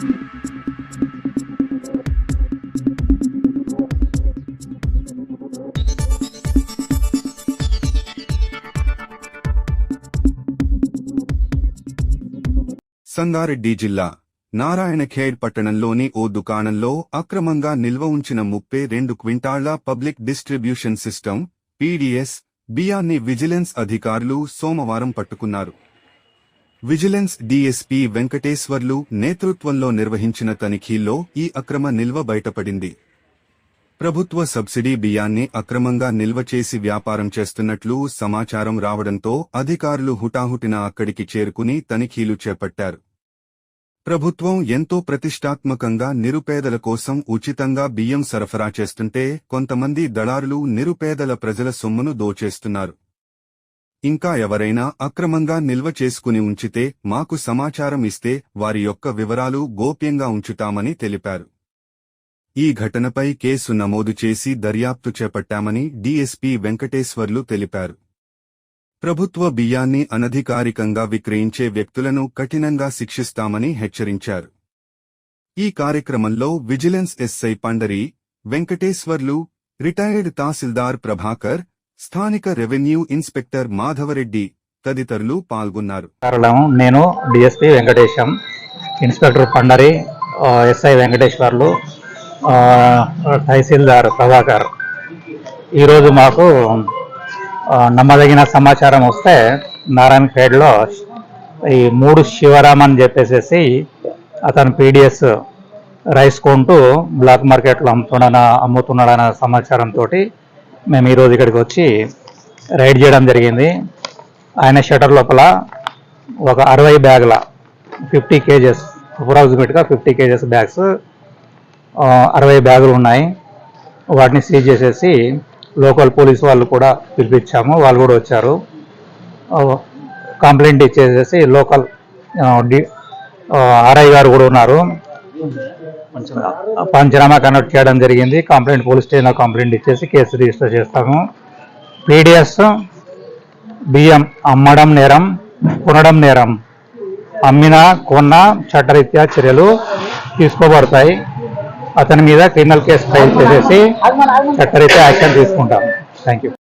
సంగారెడ్డి జిల్లా నారాయణఖేడ్ పట్టణంలోని ఓ దుకాణంలో అక్రమంగా నిల్వ ఉంచిన ముప్పై రెండు క్వింటాళ్ళ పబ్లిక్ డిస్ట్రిబ్యూషన్ సిస్టమ్ పీడీఎస్ బియ్యాన్ని విజిలెన్స్ అధికారులు సోమవారం పట్టుకున్నారు. విజిలెన్స్ డీఎస్పీ వెంకటేశ్వర్లు నేతృత్వంలో నిర్వహించిన తనిఖీల్లో ఈ అక్రమ నిల్వ బయటపడింది. ప్రభుత్వ సబ్సిడీ బియ్యాన్ని అక్రమంగా నిల్వ చేసి వ్యాపారం చేస్తున్నట్లు సమాచారం రావడంతో అధికారులు హుటాహుటిన అక్కడికి చేరుకుని తనిఖీలు చేపట్టారు. ప్రభుత్వం ఎంతో ప్రతిష్టాత్మకంగా నిరుపేదల కోసం ఉచితంగా బియ్యం సరఫరా చేస్తుంటే కొంతమంది దళారులు నిరుపేదల ప్రజల సొమ్మును దోచేస్తున్నారు. ఇంకా ఎవరైనా అక్రమంగా నిల్వ చేసుకుని ఉంచితే మాకు సమాచారం ఇస్తే వారి యొక్క వివరాలు గోప్యంగా ఉంచుతామని తెలిపారు. ఈ ఘటనపై కేసు నమోదు చేసి దర్యాప్తు చేపట్టామని డీఎస్పీ వెంకటేశ్వర్లు తెలిపారు. ప్రభుత్వ బియ్యాన్ని అనధికారికంగా విక్రయించే వ్యక్తులను కఠినంగా శిక్షిస్తామని హెచ్చరించారు. ఈ కార్యక్రమంలో vigilance SI Pandari Venkateswarlu retired తహసీల్దార్ ప్రభాకర్ స్థానిక రెవెన్యూ ఇన్స్పెక్టర్ మాధవరెడ్డి తదితరులు పాల్గొన్నారు. కారణం నేను DSP Venkatesham inspector Pandari SI Venkateswarlu తహసీల్దార్ ప్రభాకర్. ఈరోజు మాకు నమ్మదగిన సమాచారం వస్తే నారాయణ ఈ మూడు శివరామ్ అని చెప్పేసేసి అతను పీడిఎస్ రైస్ కొంటూ బ్లాక్ మార్కెట్లో అమ్ముతున్న అమ్ముతున్నాడన్న సమాచారంతో మేము ఈరోజు ఇక్కడికి వచ్చి రైడ్ చేయడం జరిగింది. ఆయన షటర్ లోపల ఒక అరవై బ్యాగుల ఫిఫ్టీ కేజెస్ అప్రాక్సిమేట్గా ఫిఫ్టీ కేజెస్ బ్యాగ్స్ అరవై బ్యాగులు ఉన్నాయి. వాటిని సీజ్ చేసేసి లోకల్ పోలీస్ వాళ్ళు కూడా పిలిపించాము. వాళ్ళు కూడా వచ్చారు. కంప్లైంట్ ఇచ్చేసేసి లోకల్ డి ఆర్ఐ గారు కూడా ఉన్నారు. పంచనామా కనెక్ట్ చేయడం జరిగింది. కంప్లైంట్ పోలీస్ స్టేషన్లో కంప్లైంట్ ఇచ్చేసి కేసు రిజిస్టర్ చేస్తాము. పీడిఎస్ బియ్యం అమ్మడం నేరం కొనడం నేరం. అమ్మిన కొన్న చట్టరీత్యా చర్యలు తీసుకోబడతాయి. అతని మీద క్రిమినల్ కేసు ఫైల్ చేసేసి చట్టరీత్యా యాక్షన్ తీసుకుంటాం. Thank you